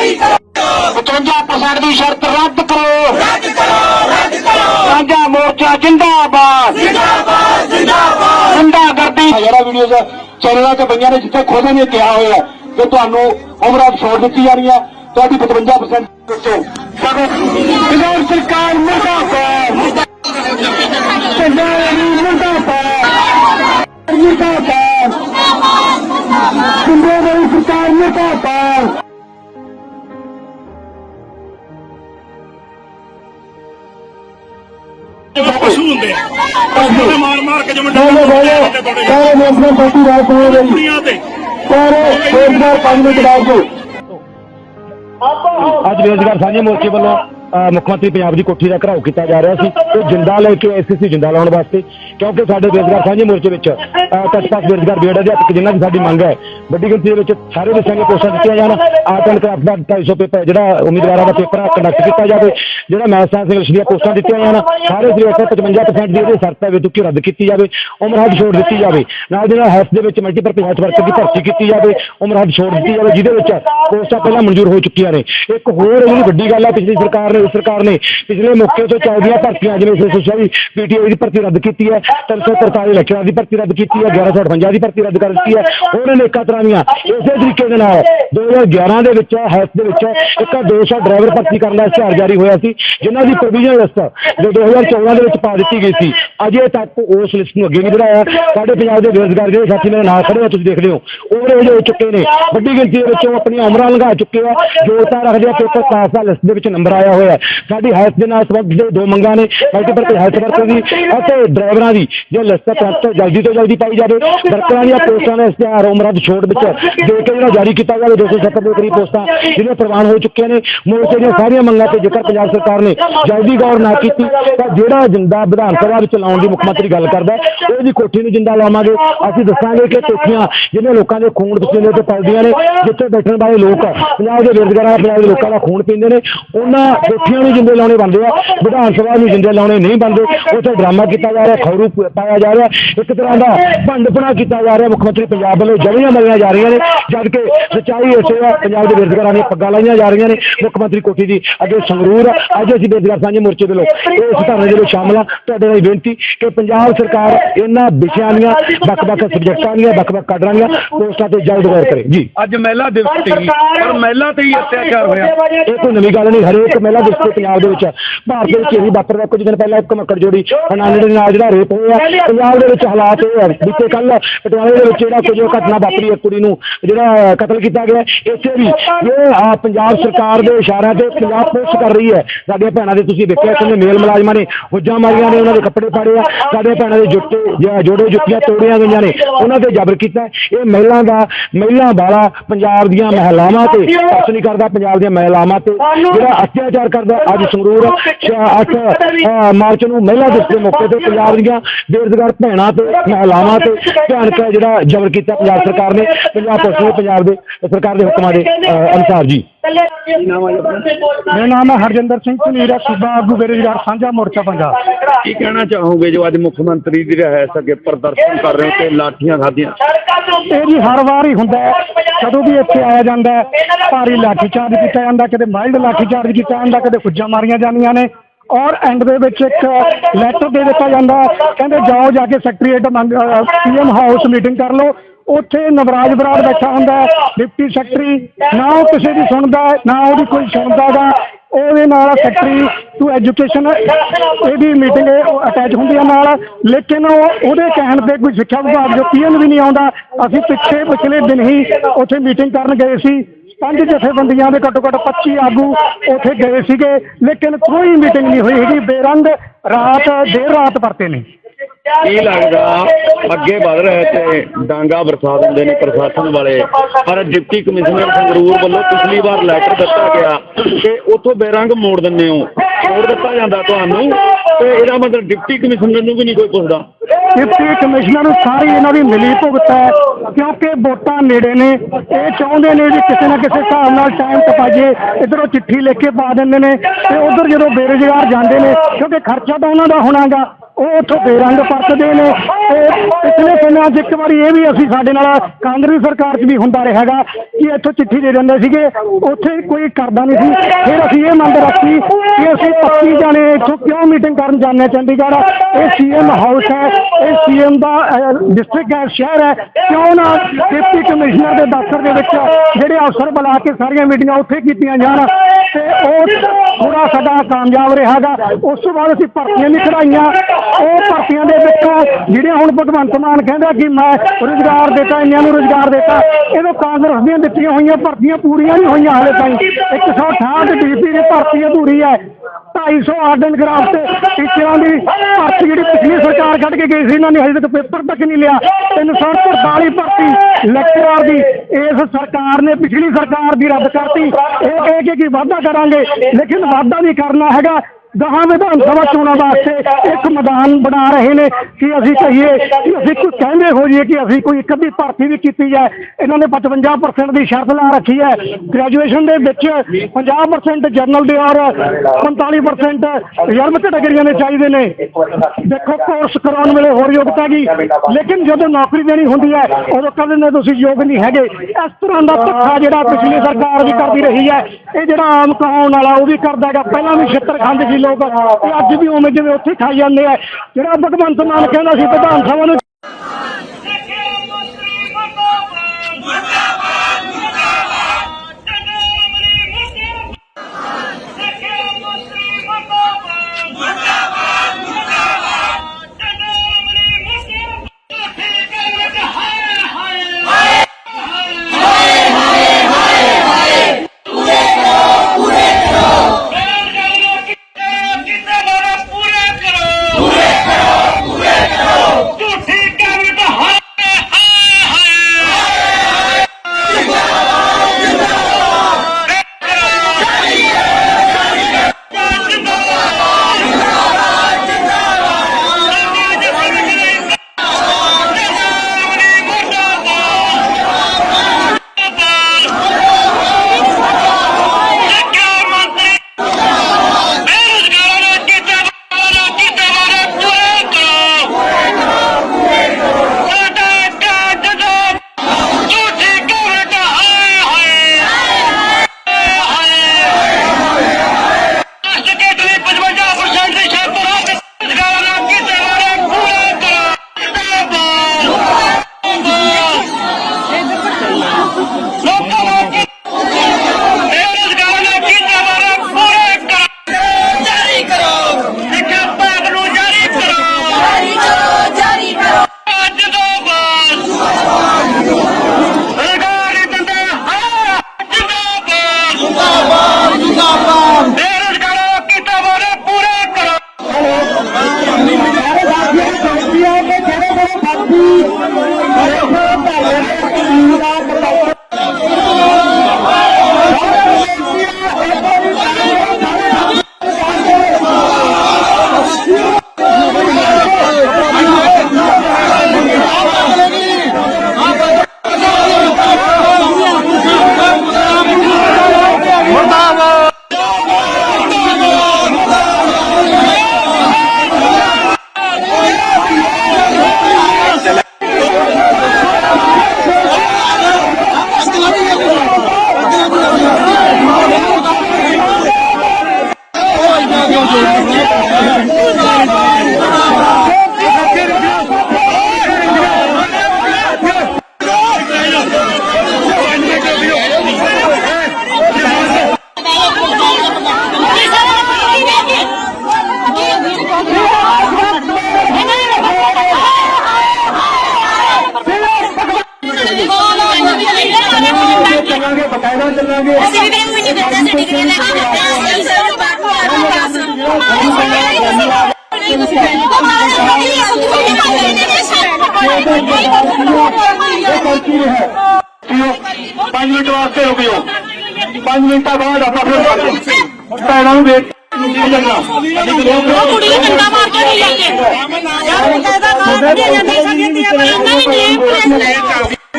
55% ਦੀ ਸ਼ਰਤ ਰੱਦ ਕਰੋ ਰੱਦ ਕਰੋ ਰੱਦ ਕਰੋ ਸਾਂਝਾ ਮੋਰਚਾ ਜਿੰਦਾਬਾਦ ਜਿੰਦਾਬਾਦ ਜਿੰਦਾਬਾਦ ਗੁੰਡਾਗਰਦੀ ਜਿਹੜਾ ਵੀਡੀਓਜ਼ ਚੈਨਲਾਂ ਤੇ ਪਈਆਂ ਨੇ ਜਿੱਥੇ ਖੁਦ ਨੇ ਕਿਹਾ ਹੋਇਆ ਹੈ ਕਿ ਤੁਹਾਨੂੰ ਉਮਰਾਂ ਛੋੜ ਦਿੱਤੀ ਜਾਣੀ ਹੈ ਤੁਹਾਡੀ 55% ਵਿੱਚੋਂ। ਸਗੋਂ ਪੰਜਾਬ ਸਰਕਾਰ ਮੁਰਦਾਬਾਦ। ਪੰਜਾਬ ਦੀ ਮੁਰਦਾਬਾਦ। ਮੁਰਦਾਬਾਦ। ਪੰਜਾਬ ਦੀ ਸਰਕਾਰ ਮੁਰਦਾਬਾਦ। ਦੇ ਮਾਰ ਮਾਰ ਕੇ ਜਿਵੇਂ ਬੋਲੋ ਬੋਲੋ। ਡੰਡੇ ਸਾਰੇ ਨੈਸ਼ਨਲ ਪਾਰਟੀ ਰਾਜ ਪਾਉਣ ਲਈ ਦੁਨੀਆ ਤੇ। ਸਾਰੇ ਰੋਜ਼ਗਾਰ ਜੋ ਅੱਜ ਬੇਰੁਜ਼ਗਾਰ ਸਾਂਝੇ ਮੋਰਚੇ ਵੱਲੋਂ ਮੁੱਖ ਮੰਤਰੀ ਪੰਜਾਬ ਦੀ ਕੋਠੀ ਦਾ ਘਰਾਓ ਕੀਤਾ ਜਾ ਰਿਹਾ ਸੀ। ਤੇ ਜਿੰਦਾ ਲੈ ਕੇ ਆਏ ਸੀ ਜਿੰਦਾ ਲਾਉਣ ਵਾਸਤੇ। ਕਿਉਂਕਿ ਸਾਡੇ ਬੇਰੁਜ਼ਗਾਰ ਸਾਂਝੇ ਮੋਰਚੇ ਵਿੱਚ ਤਸਪਾਸ ਬੇਰੁਜ਼ਗਾਰ ਬੇੜ ਅਧਿਆਪਕ ਜਿਨ੍ਹਾਂ ਦੀ ਸਾਡੀ ਮੰਗ ਹੈ, ਵੱਡੀ ਗਿਣਤੀ ਦੇ ਵਿੱਚ ਸਾਰੇ ਵਿਸ਼ਿਆਂ ਦੀਆਂ ਪੋਸਟਾਂ ਦਿੱਤੀਆਂ ਜਾਣ। ਆਰਟ ਐਂਡ ਕਰਾਫਟ ਦਾ 250 ਪੇਪਰ ਜਿਹੜਾ ਉਮੀਦਵਾਰਾਂ ਦਾ ਪੇਪਰ ਕੰਡਕਟ ਕੀਤਾ ਜਾਵੇ, ਜਿਹੜਾ ਮੈਥ, ਸਾਇੰਸ ਇੰਗਲਿਸ਼ ਦੀਆਂ ਪੋਸਟਾਂ ਦਿੱਤੀਆਂ ਜਾਣ। ਸਾਰੇ ਸਿਲੇਬਸ 55% ਦੀ ਇਹਦੇ ਸ਼ਰਤ ਹੈ ਵੀ ਰੱਦ ਕੀਤੀ ਜਾਵੇ, ਉਮਰ ਹੱਦ ਛੋੜ ਦਿੱਤੀ ਜਾਵੇ। ਨਾਲ ਦੇ ਨਾਲ ਹੈਲਥ ਦੇ ਵਿੱਚ ਮਲਟੀਪਰਪਸ ਹੈਲਥ ਵਰਕਰ ਦੀ ਭਰਤੀ ਕੀਤੀ ਜਾਵੇ, ਉਮਰ ਹੱਦ ਛੋੜ ਦਿੱਤੀ ਜਾਵੇ, ਜਿਹਦੇ ਵਿੱਚ ਪੋਸਟਾਂ ਪਹਿਲਾਂ ਮਨਜ਼ੂਰ ਹੋ ਚੁੱਕੀਆਂ ਨੇ। ਇੱਕ ਹੋਰ ਜਿਹੜੀ ਵੱਡੀ ਗੱਲ ਹੈ, ਪਿਛਲੀ ਸਰਕਾਰ ਨੇ ਸਰਕਾਰ ਨੇ ਪਿਛਲੇ ਮੌਕੇ ਤੋਂ ਚੱਲਦੀਆਂ ਭਰਤੀਆਂ ਜਿਵੇਂ ਸੇ ਸੋਚਿਆ ਵੀ ਪੀਟੀਆਈ ਦੀ ਭਰਤੀ ਰੱਦ ਕੀਤੀ ਹੈ 343 ਲੱਖਾਂ ਦੀ ਭਰਤੀ ਰੱਦ ਕੀਤੀ ਹੈ 1158 ਦੀ ਭਰਤੀ ਰੱਦ ਕਰ ਦਿੱਤੀ ਹੈ ਹੋਰ ਅਨੇਕਾਂ ਤਰ੍ਹਾਂ ਦੀਆਂ, ਇਸੇ ਤਰੀਕੇ ਦੇ ਨਾਲ 2011 ਦੇ ਵਿੱਚ, ਹੈਲਥ ਦੇ ਵਿੱਚ ਇੱਕ 200 ਡਰਾਈਵਰ ਭਰਤੀ ਕਰਨ ਦਾ ਇਸ਼ਤਿਹਾਰ ਜਾਰੀ ਹੋਇਆ ਸੀ, ਜਿਨ੍ਹਾਂ ਦੀ ਪ੍ਰੋਵੀਜ਼ਨ ਲਿਸਟ ਜੋ 2014 ਦੇ ਵਿੱਚ ਪਾ ਦਿੱਤੀ ਗਈ ਸੀ। ਅਜੇ ਤੱਕ ਉਸ ਲਿਸਟ ਨੂੰ ਅੱਗੇ ਨਹੀਂ ਵਧਾਇਆ। ਸਾਡੇ ਪੰਜਾਬ ਦੇ ਬੇਰੁਜ਼ਗਾਰ ਜਿਹੜੇ ਸਾਥੀ ਮੇਰੇ ਨਾਲ ਖੜੇ ਹੋ ਤੁਸੀਂ ਦੇਖਦੇ ਹੋ, ਉਹ ਹੋ ਚੁੱਕੇ ਨੇ। ਵੱਡੀ ਗਿਣਤੀ ਦੇ ਵਿੱਚ ਉਹ ਆਪਣੀਆਂ ਉਮਰਾਂ ਲੰਘਾ ਚੁੱਕੇ ਆ। ਯੋਗਤਾ ਰੱਖਦੇ ਆ, ਪੇਪਰ ਪਾਸ ਦਾ ਲਿਸਟ ਦੇ ਵਿੱਚ ਨੰਬਰ ਆਇਆ ਹੋਇਆ। ਹੈ। ਸਾਡੀ ਹੈਲਥ ਦੇ ਨਾਲ ਸੰਬੰਧਿਤ ਦੋ ਮੰਗਾਂ ਨੇ ਮਲਟੀਪਲ ਤੇ ਹੈਲਥ ਵਰਕਰ ਦੀ, ਅਤੇ ਡਰਾਈਵਰਾਂ ਦੀ, ਜੋ ਲਿਸਟ ਤੁਰੰਤ ਜਲਦੀ ਤੋਂ ਜਲਦੀ ਪਾਈ ਜਾਵੇ। ਵਰਕਰਾਂ ਦੀਆਂ ਪੋਸਟਾਂ ਦਾ ਇਸ਼ਤਿਹਾਰ ਉਮਰਾਂ ਦੀ ਛੋਟ ਵਿੱਚ ਦੇ ਕੇ ਜਿਹੜਾ ਜਾਰੀ ਕੀਤਾ ਜਾਵੇ 270 ਦੇ ਕਰੀਬ ਪੋਸਟਾਂ ਜਿਹੜੀਆਂ ਪ੍ਰਵਾਨ ਹੋ ਚੁੱਕੀਆਂ ਨੇ। ਮੋਰਚੇ ਦੀਆਂ ਸਾਰੀਆਂ ਮੰਗਾਂ ਤੇ ਜੇਕਰ ਪੰਜਾਬ ਸਰਕਾਰ ਨੇ ਜਲਦੀ ਗੌਰ ਨਾ ਕੀਤੀ, ਤਾਂ ਜਿਹੜਾ ਜਿੰਦਾ ਵਿਧਾਨ ਸਭਾ ਵਿੱਚ ਲਾਉਣ ਦੀ ਮੁੱਖ ਮੰਤਰੀ ਗੱਲ ਕਰਦਾ ਉਹਦੀ ਕੋਠੀ ਨੂੰ ਜਿੰਦਾ ਲਾਵਾਂਗੇ। ਅਸੀਂ ਦੱਸਾਂਗੇ ਕਿ ਕੋਠੀਆਂ ਜਿਹਨੇ ਲੋਕਾਂ ਦੇ ਖੂਨ ਪਸੀਨੇ ਤੇ ਪਲਦੀਆਂ ਨੇ, ਜਿੱਥੇ ਬੈਠਣ ਵਾਲੇ ਲੋਕ ਪੰਜਾਬ ਦੇ ਬੇਰੁਜ਼ਗਾਰਾਂ ਪੰਜਾਬ ਦੇ ਲੋਕਾਂ ਦਾ ਖੂਨ ਪੀਂਦੇ ਨੇ, ਉਹਨਾਂ ਕੋਠੀਆਂ ਨੂੰ ਜਿੰਦੇ ਲਾਉਣੇ ਬਣਦੇ ਆ ਵਿਧਾਨ ਸਭਾ ਨੂੰ ਜਿੰਦੇ ਲਾਉਣੇ ਨਹੀਂ ਬਣਦੇ ਉੱਥੇ ਡਰਾਮਾ ਕੀਤਾ ਜਾ ਰਿਹਾ ਖੌਰੂ ਪਾਇਆ ਜਾ ਰਿਹਾ ਇੱਕ ਤਰ੍ਹਾਂ ਦਾ ਭੰਡਪਣਾ ਕੀਤਾ ਜਾ ਰਿਹਾ ਮੁੱਖ ਮੰਤਰੀ ਪੰਜਾਬ ਵੱਲੋਂ ਜਲੀਆਂ ਮਲੀਆਂ ਜਾ ਰਹੀਆਂ ਨੇ ਜਦ ਕਿ ਸੱਚਾਈ ਇਸੇ ਆ ਪੰਜਾਬ ਦੇ ਬੇਰੁਜ਼ਗਾਰਾਂ ਦੀਆਂ ਪੱਗਾਂ ਲਾਈਆਂ ਜਾ ਰਹੀਆਂ ਨੇ ਮੁੱਖ ਮੰਤਰੀ ਕੋਠੀ ਦੀ ਅੱਗੇ ਸੰਗਰੂਰ ਆ। ਅੱਜ ਅਸੀਂ ਬੇਰੁਜ਼ਗਾਰ ਸਾਂਝੇ ਮੋਰਚੇ ਵੱਲੋਂ ਇਸ ਧਰਨੇ ਦੇ ਵਿੱਚ ਸ਼ਾਮਲ ਆ। ਤੁਹਾਡੇ ਨਾਲ ਬੇਨਤੀ ਕਿ ਪੰਜਾਬ ਸਰਕਾਰ ਇਹਨਾਂ ਵਿਸ਼ਿਆਂ ਦੀਆਂ ਵੱਖ-ਵੱਖ ਸਬਜੈਕਟਾਂ ਦੀਆਂ ਵੱਖ-ਵੱਖ ਕਾਡਰਾਂ ਦੀਆਂ ਪੋਸਟਾਂ ਤੇ ਜਲਦ ਗੌਰ ਕਰੇ। ਜੀ। ਅੱਜ ਮਹਿਲਾ ਦਿਵਸ ਸੀ ਪਰ ਮਹਿਲਾ ਤੇ ਹੀ ਅਤਿਆਚਾਰ ਹੋਇਆ। ਇਹ ਕੋਈ ਨਵੀਂ ਗੱਲ ਨਹੀਂ ਹਰੇਕ ਮਹਿਲਾ ਤੇ ਪੰਜਾਬ ਦੇ ਵਿੱਚ। ਭਾਰਤ ਦੇ ਵਿੱਚ ਇਹੀ ਵਾਪਰਦਾ ਕੁਝ ਦਿਨ ਪਹਿਲਾਂ ਇੱਕ ਮੱਕੜ ਜੋੜੀ ਫਨਾਨੇ ਦੇ ਨਾਲ ਜਿਹੜਾ ਰੇਪ ਹੋਇਆ ਪੰਜਾਬ ਦੇ ਵਿੱਚ ਹਾਲਾਤ ਇਹ ਹੈ। ਬੀਤੇ ਕੱਲ ਪਟਿਆਲੇ ਦੇ ਵਿੱਚ ਜਿਹੜਾ ਕੁਝ ਘਟਨਾ ਵਾਪਰੀ ਹੈ ਕੁੜੀ ਨੂੰ ਜਿਹੜਾ ਕਤਲ ਕੀਤਾ ਗਿਆ। ਇੱਥੇ ਵੀ ਇਹ ਆ ਪੰਜਾਬ ਸਰਕਾਰ ਦੇ ਇਸ਼ਾਰਿਆਂ ਤੇ ਪੰਜਾਬ ਪੁਲਿਸ ਕਰ ਰਹੀ ਹੈ। ਸਾਡੀਆਂ ਭੈਣਾਂ ਦੇ ਤੁਸੀਂ ਦੇਖਿਆ ਕਿ ਮੇਲ ਮੁਲਾਜ਼ਮਾਂ ਨੇ ਹੁੱਜਾਂ ਮਾਰੀਆਂ ਨੇ ਉਹਨਾਂ ਦੇ ਕੱਪੜੇ ਪਾੜੇ ਆ। ਸਾਡੀਆਂ ਭੈਣਾਂ ਦੇ ਜੁੱਤੇ ਜਾਂ ਜੋੜੇ ਜੁੱਤੀਆਂ ਤੋੜੀਆਂ ਗਈਆਂ ਨੇ। ਉਹਨਾਂ ਤੇ ਜ਼ਬਰ ਕੀਤਾ। ਇਹ ਮਹਿਲਾ ਦਾ ਮਹਿਲਾ ਵਾਲਾ ਪੰਜਾਬ ਦੀਆਂ ਮਹਿਲਾਵਾਂ ਤੇ ਅਸ ਨਹੀਂ ਕਰਦਾ ਪੰਜਾਬ ਦੀਆਂ ਮਹਿਲਾਵਾਂ ਤੇ ਜਿਹੜਾ ਅਤਿਆਚਾਰ ਕਰਦਾ, ਅੱਜ ਸੰਗਰੂਰ 8 ਮਾਰਚ ਨੂੰ ਮਹਿਲਾ ਦਿਵਸ ਦੇ ਮੌਕੇ ਤੇ ਪੰਜਾਬ ਦੀਆਂ ਬੇਰੁਜ਼ਗਾਰ ਭੈਣਾਂ ਤੇ ਮਹਿਲਾਵਾਂ ਤੇ ਭਿਆਨਕ ਜਿਹੜਾ ਜ਼ਬਰ ਕੀਤਾ ਪੰਜਾਬ ਸਰਕਾਰ ਨੇ, ਪੰਜਾਬ ਪੁਲਿਸ ਨੇ, ਪੰਜਾਬ ਦੇ ਸਰਕਾਰ ਦੇ ਹੁਕਮਾਂ ਦੇ ਅਨੁਸਾਰ ਜੀ। ਮੇਰਾ ਨਾਮ ਹੈ ਹਰਜਿੰਦਰ ਸਿੰਘ ਧਨੀਰਾ ਸੂਬਾ ਆਗੂ ਬੇਰੁਜ਼ਗਾਰ ਸਾਂਝਾ ਮੋਰਚਾ ਪੰਜਾਬ। ਕੀ ਕਹਿਣਾ ਚਾਹੋਗੇ ਜੋ ਅੱਜ ਮੁੱਖ ਮੰਤਰੀ ਦੀ ਰਹਿਸ ਅੱਗੇ ਪ੍ਰਦਰਸ਼ਨ ਕਰ ਰਹੇ ਹੋ ਤੇ ਲਾਠੀਆਂ ਖਾਧੀਆਂ? ਇਹ ਜੀ ਹਰ ਵਾਰ ਹੀ ਹੁੰਦਾ ਹੈ। ਜਦੋਂ ਵੀ ਇੱਥੇ ਆਇਆ ਜਾਂਦਾ ਹੈ ਭਾਰੀ ਲਾਠੀ ਚਾਰਜ ਕੀਤਾ ਜਾਂਦਾ ਕਦੇ ਮਾਈਲਡ ਲਾਠੀ ਚਾਰਜ ਕੀਤਾ ਜਾਂਦਾ ਕਦੇ ਫੁੱਜਾਂ ਮਾਰੀਆਂ ਜਾਂਦੀਆਂ ਨੇ। ਔਰ ਐਂਡ ਦੇ ਵਿੱਚ ਇੱਕ ਲੈਟਰ ਦੇ ਦਿੱਤਾ ਜਾਂਦਾ ਕਹਿੰਦੇ ਜਾਓ ਜਾ ਕੇ ਸੈਕਟਰੀਏਟ ਪੀਐਮ ਹਾਊਸ ਮੀਟਿੰਗ ਕਰ ਲਓ। ਉੱਥੇ ਨਵਰਾਜ ਬਰਾੜ ਬੈਠਾ ਹੁੰਦਾ ਡਿਪਟੀ ਸੈਕਟਰੀ, ਨਾ ਉਹ ਕਿਸੇ ਦੀ ਸੁਣਦਾ ਨਾ ਉਹਦੀ ਕੋਈ ਸੁਣਦਾ ਗਾ ਉਹਦੇ ਨਾਲ ਸੈਕਟਰੀ ਟੂ ਐਜੂਕੇਸ਼ਨ ਇਹਦੀ ਮੀਟਿੰਗ ਅਟੈਚ ਹੁੰਦੀ ਹੈ ਨਾਲ। ਲੇਕਿਨ ਉਹ ਉਹਦੇ ਕਹਿਣ ਤੇ ਕੋਈ ਸਿੱਖਿਆ ਵਿਭਾਗ ਜੋ ਪੀਐਨ ਵੀ ਨਹੀਂ ਆਉਂਦਾ, ਅਸੀਂ ਪਿੱਛੇ ਪਿਛਲੇ ਦਿਨ ਹੀ ਉੱਥੇ ਮੀਟਿੰਗ ਕਰਨ ਗਏ ਸੀ। ਪੰਜ ਜਥੇਬੰਦੀਆਂ ਦੇ ਘੱਟੋ ਘੱਟ 25 ਆਗੂ ਉੱਥੇ ਗਏ ਸੀਗੇ, ਲੇਕਿਨ ਕੋਈ ਮੀਟਿੰਗ ਨਹੀਂ ਹੋਈ ਹੈਗੀ। ਬੇਰੰਗ ਰਾਤ, ਦੇਰ ਰਾਤ ਵਰਤੇ ਨੇ। ਕੀ ਲੱਗਦਾ ਅੱਗੇ ਵਧ ਰਿਹਾ ਤੇ ਡਾਂਗਾ ਬਰਸਾ ਦਿੰਦੇ ਨੇ ਪ੍ਰਸ਼ਾਸਨ ਵਾਲੇ। ਪਰ ਡਿਪਟੀ ਕਮਿਸ਼ਨਰ ਸੰਗਰੂਰ ਵੱਲੋਂ ਪਿਛਲੀ ਵਾਰ ਲੈਟਰ ਦਿੱਤਾ ਗਿਆ ਕਿ ਉੱਥੋਂ ਬੇਰੰਗ ਮੋੜ ਦਿੰਦੇ ਹੋ। ਮੋੜ ਦਿੱਤਾ ਜਾਂਦਾ ਤੁਹਾਨੂੰ ਤੇ ਇਹਦਾ ਮਤਲਬ ਡਿਪਟੀ ਕਮਿਸ਼ਨਰ ਨੂੰ ਵੀ ਨਹੀਂ ਕੋਈ ਪੁੱਛਦਾ। ਡਿਪਟੀ ਕਮਿਸ਼ਨਰ ਨੂੰ ਸਾਰੀ ਇਹਨਾਂ ਦੀ ਮਿਲੀ ਭੁਗਤ ਹੈ। ਕਿਉਂਕਿ ਵੋਟਾਂ ਨੇੜੇ ਨੇ, ਇਹ ਚਾਹੁੰਦੇ ਨੇ ਵੀ ਕਿਸੇ ਨਾ ਕਿਸੇ ਹਿਸਾਬ ਨਾਲ ਟਾਈਮ ਟਪਾਈਏ, ਇਧਰੋਂ ਚਿੱਠੀ ਲਿਖ ਕੇ ਪਾ ਦਿੰਦੇ ਨੇ ਤੇ ਉਧਰ ਜਦੋਂ ਬੇਰੁਜ਼ਗਾਰ ਜਾਂਦੇ ਨੇ, ਕਿਉਂਕਿ ਖਰਚਾ ਤਾਂ ਉਹਨਾਂ ਦਾ ਹੋਣਾਗਾ, ਉਹ ਉੱਥੋਂ ਬੇਰੰਗ ਪਰਤਦੇ ਨੇ। ਤੇ ਪਿਛਲੇ ਦਿਨਾਂ 'ਚ ਇੱਕ ਵਾਰੀ ਇਹ ਵੀ ਅਸੀਂ ਸਾਡੇ ਨਾਲ ਕਾਂਗਰਸ ਸਰਕਾਰ 'ਚ ਵੀ ਹੁੰਦਾ ਰਿਹਾਗਾ ਕਿ ਇੱਥੋਂ ਚਿੱਠੀ ਦੇ ਦਿੰਦੇ ਸੀਗੇ, ਉੱਥੇ ਕੋਈ ਕਰਦਾ ਨਹੀਂ ਸੀ। ਫਿਰ ਅਸੀਂ ਇਹ ਮੰਗ ਰੱਖੀ ਕਿ ਅਸੀਂ 25 ਜਾਣੇ ਇੱਥੋਂ ਕਿਉਂ ਮੀਟਿੰਗ ਕਰਨ ਜਾਂਦੇ ਹਾਂ, ਚੰਡੀਗੜ੍ਹ? ਇਹ ਸੀਐਮ ਹਾਊਸ ਹੈ, ਇਹ ਸੀਐਮ ਦਾ ਡਿਸਟ੍ਰਿਕਟ ਹੈ, ਸ਼ਹਿਰ ਹੈ, ਕਿਉਂ ਨਾ ਡਿਪਟੀ ਕਮਿਸ਼ਨਰ ਦੇ ਦਫ਼ਤਰ ਦੇ ਵਿੱਚ ਜਿਹੜੇ ਅਫਸਰ ਬੁਲਾ ਕੇ ਸਾਰੀਆਂ ਮੀਟਿੰਗਾਂ ਉੱਥੇ ਕੀਤੀਆਂ ਜਾਣ ਤੇ ਉਹ ਥੋੜਾ ਸਾਡਾ ਕਾਮਯਾਬ ਰਿਹਾਗਾ। ਉਸ ਤੋਂ ਬਾਅਦ ਅਸੀਂ ਭਰਤੀਆਂ ਵੀ ਕਢਾਈਆਂ ਉਹ ਭਰਤੀਆਂ ਦੇ ਵਿੱਚ ਜਿਹੜੀਆਂ ਹੁਣ ਭਗਵੰਤ ਮਾਨ ਕਹਿੰਦਾ ਕਿ ਮੈਂ ਰੁਜ਼ਗਾਰ ਦਿੱਤਾ, ਇੰਨਿਆਂ ਨੂੰ ਰੁਜ਼ਗਾਰ ਦਿੱਤਾ, ਇਹਨੂੰ ਕਾਂਗਰਸ ਦੀਆਂ ਦਿੱਤੀਆਂ ਹੋਈਆਂ, ਭਰਤੀਆਂ ਪੂਰੀਆਂ ਨਹੀਂ ਹੋਈਆਂ ਹਾਲੇ ਤਾਈਂ। 168 ਡੀਪੀ ਦੀ ਭਰਤੀ ਅਧੂਰੀ ਹੈ। 250 ਆਰਡਨ ਗ੍ਰਾਫ ਤੇ ਟੀਚਰਾਂ ਦੀ ਭਰਤੀ ਜਿਹੜੀ ਪਿਛਲੀ ਸਰਕਾਰ ਕੱਢ ਕੇ ਗਈ ਸੀ ਇਹਨਾਂ ਨੇ ਹਜੇ ਤੱਕ ਪੇਪਰ ਤੱਕ ਨਹੀਂ ਲਿਆ। 343 ਭਰਤੀ ਲੈਕਚਰਾਰ ਦੀ। ਇਸ ਸਰਕਾਰ ਨੇ ਪਿਛਲੀ ਸਰਕਾਰ ਦੀ ਰੱਦ ਕਰਤੀ। ਇਹ ਕਹਿ ਕੇ ਕਿ ਵਾਅਦਾ ਕਰਾਂਗੇ। ਲੇਕਿਨ ਵਾਅਦਾ ਨਹੀਂ ਕਰਨਾ ਹੈਗਾ। ਗਾਹਾਂ ਵਿਧਾਨ ਸਭਾ ਚੋਣਾਂ ਵਾਸਤੇ ਇੱਕ ਮੈਦਾਨ ਬਣਾ ਰਹੇ ਨੇ ਕਿ ਅਸੀਂ ਕਹੀਏ ਕਿ ਅਸੀਂ ਕੋਈ ਕਹਿੰਦੇ ਹੋ ਜਾਈਏ ਕਿ ਅਸੀਂ ਕੋਈ ਇੱਕ ਅੱਧੀ ਭਰਤੀ ਵੀ ਕੀਤੀ ਹੈ ਇਹਨਾਂ ਨੇ 55% ਦੀ ਸ਼ਰਤ ਲਾ ਰੱਖੀ ਹੈ। ਗ੍ਰੈਜੂਏਸ਼ਨ ਦੇ ਵਿੱਚ 50% ਜਰਨਲ ਦੇ ਔਰ 45% ਰਿਜ਼ਰਵ ਕੈਟਾਗਰੀਆਂ ਦੇ ਚਾਹੀਦੇ ਨੇ। ਦੇਖੋ ਕੋਰਸ ਕਰਾਉਣ ਵੇਲੇ ਹੋਰ ਯੋਗਤਾ ਕੀ। ਲੇਕਿਨ ਜਦੋਂ ਨੌਕਰੀ ਦੇਣੀ ਹੁੰਦੀ ਹੈ, ਉਦੋਂ ਕਹਿੰਦੇ ਨੇ ਤੁਸੀਂ ਯੋਗ ਨਹੀਂ ਹੈਗੇ। ਇਸ ਤਰ੍ਹਾਂ ਦਾ ਧੱਕਾ ਜਿਹੜਾ ਪਿਛਲੀ ਸਰਕਾਰ ਵੀ ਕਰਦੀ ਰਹੀ ਹੈ, ਇਹ ਜਿਹੜਾ ਆਮ ਕਹਾਉਣ ਵਾਲਾ ਉਹ ਵੀ ਕਰਦਾ ਹੈਗਾ। ਪਹਿਲਾਂ ਵੀ ਛਿੱਤਰ ਖਾਂਦੇ ਸੀ ਲੋਕ ਤੇ ਅੱਜ ਵੀ ਉਵੇਂ ਜਿਵੇਂ ਉੱਥੇ ਖਾਈ ਜਾਂਦੇ ਆ। ਜਿਹੜਾ ਭਗਵੰਤ ਮਾਨ ਕਹਿੰਦਾ ਸੀ ਵਿਧਾਨ ਸਭਾ ਨੂੰ ਚੱਲਾਂਗੇ ਬਕਾਇਦਾ ਚੱਲਾਂਗੇ ਅਸੀਂ ਵੀ ਮੈਨੂੰ ਨਹੀਂ ਦਿੱਤਾ ਸਰਟੀਫਿਕੇਟ ਲੈ ਕੇ ਦਿੱਤੇ ਅਸੀਂ ਸਰ ਬਾਹਰ ਨੂੰ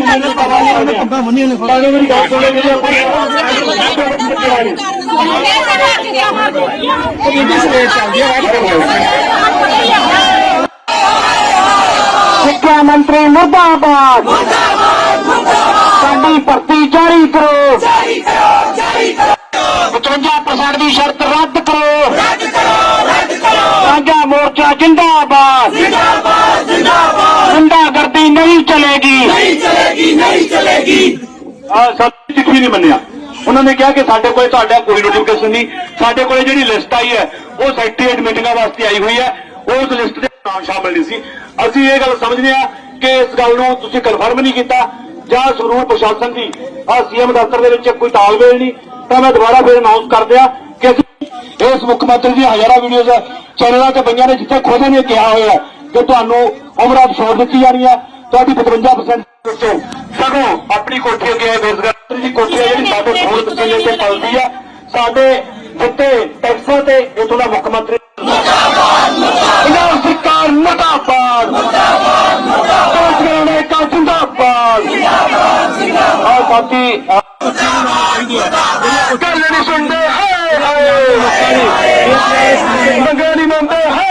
ਆ ਰਹੇ ਇਹ ਗਲਤੀ ਹੈ ਕਿਉਂ 5 ਮਿੰਟ ਵਾਸਤੇ ਰੁਕ ਜਾਓ 5 ਮਿੰਟਾਂ ਬਾਅਦ ਆਪਾਂ ਫਿਰ ਭੈਣਾਂ ਨੂੰ ਚਲੇਗੀ, ਨਹੀਂ ਚਲੇਗੀ। ਆ ਸਭ ਚਿੱਠੀ ਨਹੀਂ ਮੰਨਿਆ। ਉਹਨਾਂ ਨੇ ਕਿਹਾ ਕਿ ਸਾਡੇ ਕੋਲ ਤੁਹਾਡਾ ਕੋਈ ਨੋਟੀਫਿਕੇਸ਼ਨ ਨਹੀਂ। ਸਾਡੇ ਕੋਲ ਜਿਹੜੀ ਲਿਸਟ ਆਈ ਹੈ, ਉਹ ਸੈਕਟਰੀਏਟ ਮੀਟਿੰਗਾਂ ਵਾਸਤੇ ਆਈ ਹੋਈ ਹੈ। ਉਸ ਲਿਸਟ ਦੇ ਨਾਮ ਸ਼ਾਮਲ ਨਹੀਂ ਸੀ। ਅਸੀਂ ਇਹ ਗੱਲ ਸਮਝਦੇ ਹਾਂ ਕਿ ਇਸ ਗੱਲ ਨੂੰ ਤੁਸੀਂ ਕਨਫਰਮ ਨਹੀਂ ਕੀਤਾ, ਜਾਂ ਸਰੂਰ ਪ੍ਰਸ਼ਾਸਨ ਦੀ, ਆ ਸੀਐਮ ਦਫ਼ਤਰ ਦੇ ਵਿੱਚ ਕੋਈ ਤਾਲਮੇਲ ਨਹੀਂ। ਤਾਂ ਮੈਂ ਦੁਬਾਰਾ ਫਿਰ ਅਨਾਉਂਸ ਕਰ ਦਿਆਂ ਕਿ ਇਸ ਮੁੱਖ ਮੰਤਰੀ ਦੀਆਂ ਹਜ਼ਾਰਾਂ ਵੀਡੀਓਜ਼ ਚੈਨਲਾਂ ਤੇ ਪਈਆਂ ਨੇ, ਜਿੱਥੇ ਖੁਦ ਨੇ ਕਿਹਾ ਹੋਇਆ ਕਿ ਤੁਹਾਨੂੰ ਉਮਰਾਂ ਛੋੜ ਦਿੱਤੀ ਜਾਣੀ ਹੈ। ਤੁਹਾਡੀ 55% ਵਿੱਚੋਂ ਸਗੋਂ ਆਪਣੀ ਕੋਠੀ ਅੱਗੇ ਬੇਰੁਜ਼ਗਾਰ ਦੀ ਕੋਠੀ ਹੈ ਜਿਹੜੀ ਸਾਡੇ ਖੂਨ ਪਸੀਨੇ ਤੇ ਪਲਦੀ ਆ ਸਾਡੇ ਜਿੱਤੇ ਟੈਕਸਾਂ ਤੇ ਇਥੋਂ ਦਾ ਮੁੱਖ ਮੰਤਰੀ ਪੰਜਾਬ ਸਰਕਾਰ ਮੁਰਦਾਬਾਦ। ਮੁਰਦਾਬਾਦ ਮੁਰਦਾਬਾਦ। ਨੇ ਕਾ ਜਿੰਦਾਬਾਦ? ਜਿੰਦਾਬਾਦ ਜਿੰਦਾਬਾਦ। ਆ ਸਾਥੀ ਗੱਲ ਨਹੀਂ ਸੁਣਦੇ। ਹਾਏ ਹਾਏ। ਮੰਗੇ ਨਹੀਂ ਮੰਨਦੇ ਹਾਏ।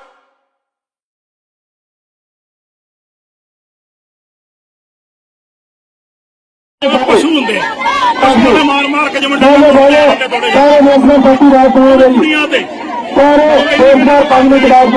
ਮੁੰਡੇ ਮਾਰ ਮਾਰ ਕੇ ਜਿਵੇਂ ਡੰਡੇ ਤੋੜੇ ਸਾਰੇ ਲੋਕ ਨੇ ਬੱਤੀ ਰਾਤ ਹੋ ਰਹੀ ਸਾਰੇ ਦੇਸ਼ ਦਾ ਪੰਜ ਮਿੰਟ ਬਾਅਦ